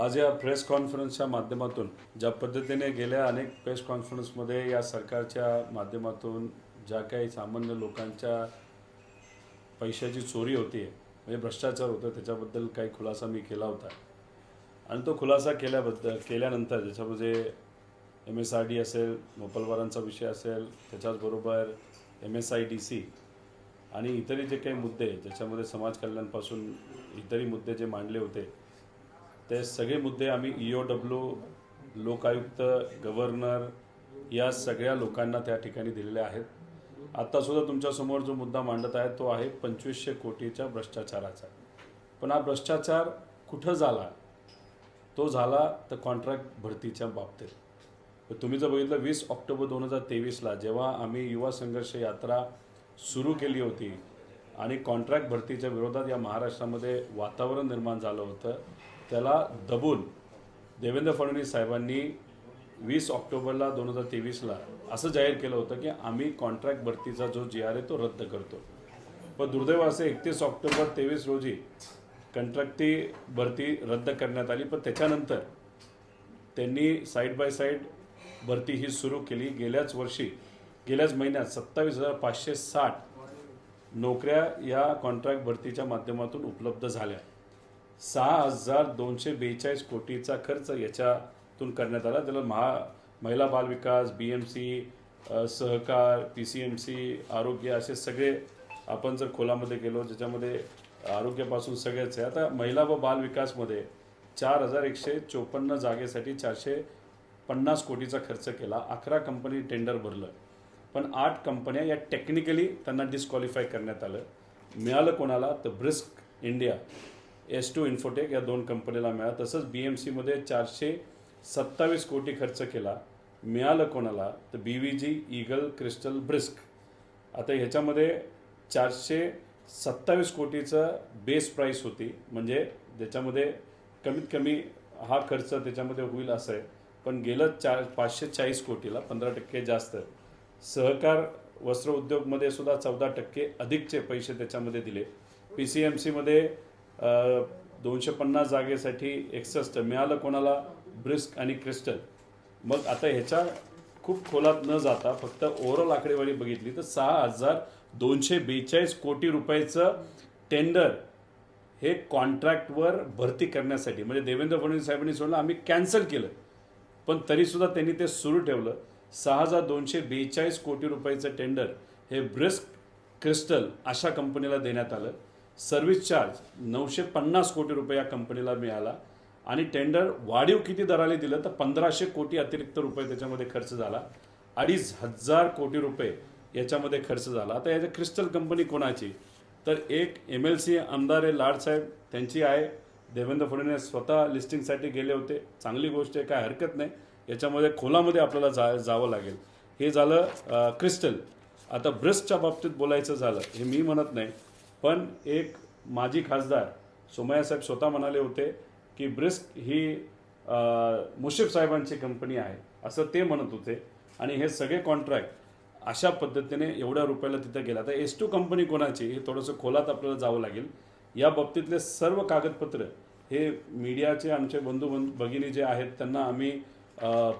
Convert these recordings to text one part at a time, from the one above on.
आज या प्रेस कॉन्फरन्सच्या माध्यमातून ज्या पद्धतीने गेल्या अनेक प्रेस कॉन्फरन्समध्ये या सरकारच्या माध्यमातून ज्या काही सामान्य लोकांच्या पैशाची चोरी होती आहे म्हणजे भ्रष्टाचार होतं त्याच्याबद्दल काही खुलासा मी केला होता. आणि तो खुलासा केल्याबद्दल केल्यानंतर ज्याच्यामध्ये एम एस आर डी असेल मोपलवारांचा विषय असेल त्याच्याचबरोबर M S I D C आणि इतरही जे काही मुद्दे ज्याच्यामध्ये समाज कल्याणपासून इतरही मुद्दे जे मांडले होते ते सगळे मुद्दे आम्ही E O W Lokayukta governor या सगळ्या लोकांना त्या ठिकाणी दिलेल्या आहेत. आत्तासुद्धा तुमच्यासमोर जो मुद्दा मांडत आहे तो आहे पंचवीसशे कोटीच्या भ्रष्टाचाराचा. पण हा भ्रष्टाचार कुठं झाला? तो झाला तर कॉन्ट्रॅक्ट भरतीच्या बाबतीत. तुम्ही जर बघितलं वीस ऑक्टोबर दोन हजार तेवीसला जेव्हा आम्ही युवा संघर्ष यात्रा सुरू केली होती आणि कॉन्ट्रॅक्ट भरतीच्या विरोधात या महाराष्ट्रामध्ये वातावरण निर्माण झालं होतं त्याला दबून देवेंद्र फडणवीस साहेबांनी वीस ऑक्टोबरला दोन हजार तेवीसला असं जाहीर केलं होतं की आम्ही कॉन्ट्रॅक्ट भरतीचा जो जी आर आहे तो रद्द करतो. पण दुर्दैव असे एकतीस ऑक्टोबर तेवीस रोजी कंट्रॅक्टी भरती रद्द करण्यात आली. पण त्याच्यानंतर त्यांनी साईड बाय साईड भरती ही सुरू केली. गेल्याच वर्षी गेल्याच महिन्यात सत्तावीस हजार पाचशे साठ नोकऱ्या या कॉन्ट्रॅक्ट भरतीच्या माध्यमातून उपलब्ध झाल्या. सहा हजार दोनशे बेचाळीस कोटीचा खर्च याच्यातून करण्यात आला. त्याला महा महिला बालविकास बी एम सी सहकार पी सी एम सी आरोग्य असे सगळे आपण जर खोलामध्ये गेलो ज्याच्यामध्ये आरोग्यापासून सगळेच आहे. आता महिला व बालविकासमध्ये चार हजार एकशे चोपन्न जागेसाठी चारशे पन्नास कोटीचा खर्च केला. अकरा कंपनी टेंडर भरलं. पण आठ कंपन्या या टेक्निकली त्यांना डिस्क्वालिफाय करण्यात आलं. मिळालं कोणाला? तर Brisk India S two Infotech या दोन कंपनीला मिळाला. तसंच बी एम सीमध्ये चारशे सत्तावीस कोटी खर्च केला. मिळालं कोणाला? तर B V G Eagle Crystal Brisk आता ह्याच्यामध्ये चारशे सत्तावीस कोटीचं बेस प्राईस होती. म्हणजे ज्याच्यामध्ये कमीत कमी हा खर्च त्याच्यामध्ये होईल असं आहे. पण गेलं चार पाचशे चाळीस कोटीला पंधरा टक्के जास्त. सहकार वस्त्र उद्योगमध्ये सुद्धा चौदा टक्के अधिकचे पैसे त्याच्यामध्ये दिले. पी सी एम सीमध्ये दोनशे पन्नास जागेसाठी एकसष्ट मिळालं कोणाला? ब्रिस्क आणि क्रिस्टल. मग आता ह्याच्या खूप खोलात न जाता फक्त ओव्हरऑल आकडेवारी बघितली तर सहा हजार दोनशे बेचाळीस कोटी रुपयाचं टेंडर हे कॉन्ट्रॅक्टवर भरती करण्यासाठी म्हणजे देवेंद्र फडणवीस साहेबांनी सोडलं आम्ही कॅन्सल केलं. पण तरीसुद्धा त्यांनी ते सुरू ठेवलं. सहा हजार दोनशे बेचाळीस कोटी रुपयाचं टेंडर हे ब्रिस्क क्रिस्टल अशा कंपनीला देण्यात आलं. सर्व्हिस चार्ज नऊशे पन्नास कोटी रुपये या कंपनीला मिळाला आणि टेंडर वाढीव किती दराने दिलं तर पंधराशे कोटी अतिरिक्त रुपये त्याच्यामध्ये खर्च झाला. अडीच हजार कोटी रुपये याच्यामध्ये खर्च झाला. आता याच्या क्रिस्टल कंपनी कोणाची? तर एक एम एल सी आमदार आहे लाडसाहेब त्यांची आहे. देवेंद्र फडणवीस स्वतः लिस्टिंगसाठी गेले होते. चांगली गोष्ट आहे काय हरकत नाही. याच्यामध्ये खोलामध्ये आपल्याला जा जावं लागेल. हे झालं क्रिस्टल. आता ब्रस्टच्या बाबतीत बोलायचं झालं हे मी म्हणत नाही. पण एक माजी खासदार सोमय्यासाहेब स्वतः म्हणाले होते की ब्रिस्क ही मुशीफ साहेबांची कंपनी आहे असं ते म्हणत होते. आणि हे सगळे कॉन्ट्रॅक्ट अशा पद्धतीने एवढ्या रुपयाला तिथं गेला. तर एस टू कंपनी कोणाची हे थोडंसं खोलात आपल्याला जावं लागेल. या बाबतीतले सर्व कागदपत्र हे मीडियाचे आमचे बंधू बंधू भगिनी जे आहेत त्यांना आम्ही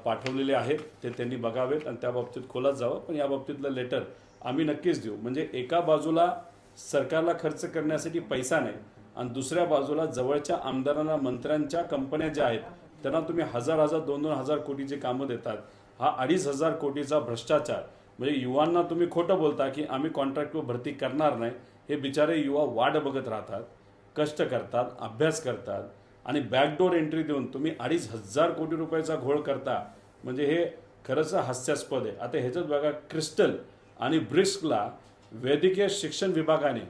पाठवलेले आहेत ते त्यांनी बघावेत आणि त्या बाबतीत खोलात जावं. पण या बाबतीतलं लेटर आम्ही नक्कीच देऊ. म्हणजे एका बाजूला सरकारला खर्च करण्यासाठी पैसा नाही आणि दुसऱ्या बाजूला जवळच्या आमदारांना मंत्र्यांच्या कंपन्या ज्या आहेत त्यांना तुम्ही हजार हजार दोन दोन हजार कोटीचे कामं देतात. हा अडीच हजार कोटीचा भ्रष्टाचार. म्हणजे युवांना तुम्ही खोटं बोलता की आम्ही कॉन्ट्रॅक्टवर भरती करणार नाही हे बिचारे युवा वाट बघत राहतात कष्ट करतात अभ्यास करतात आणि बॅकडोर एंट्री देऊन तुम्ही अडीच हजार कोटी रुपयाचा घोळ करता. म्हणजे हे खरंच हास्यास्पद आहे. आता ह्याच्यात बघा क्रिस्टल आणि ब्रिस्कला वैद्यकीय शिक्षण विभागाने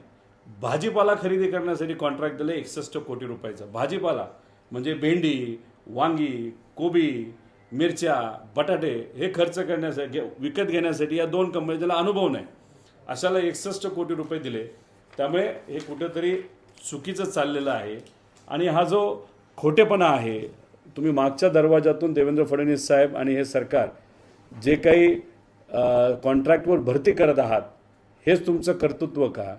भाजीपाला खरेदी करण्यासाठी कॉन्ट्रॅक्ट दिले एकसष्ट कोटी रुपयाचा. भाजीपाला म्हणजे भेंडी वांगी कोबी मिरच्या बटाटे हे खर्च करण्यासाठी विकत घेण्यासाठी या दोन कंपनी त्याला अनुभव नाही. अशाला एकसष्ट कोटी रुपये दिले. त्यामुळे हे कुठेतरी चुकीचं चाललेलं आहे. आणि हा जो खोटेपणा आहे तुम्ही मागच्या दरवाजातून देवेंद्र फडणवीस साहेब आणि हे सरकार जे काही कॉन्ट्रॅक्टवर भरती करत आहात हेच तुमचं कर्तृत्व का?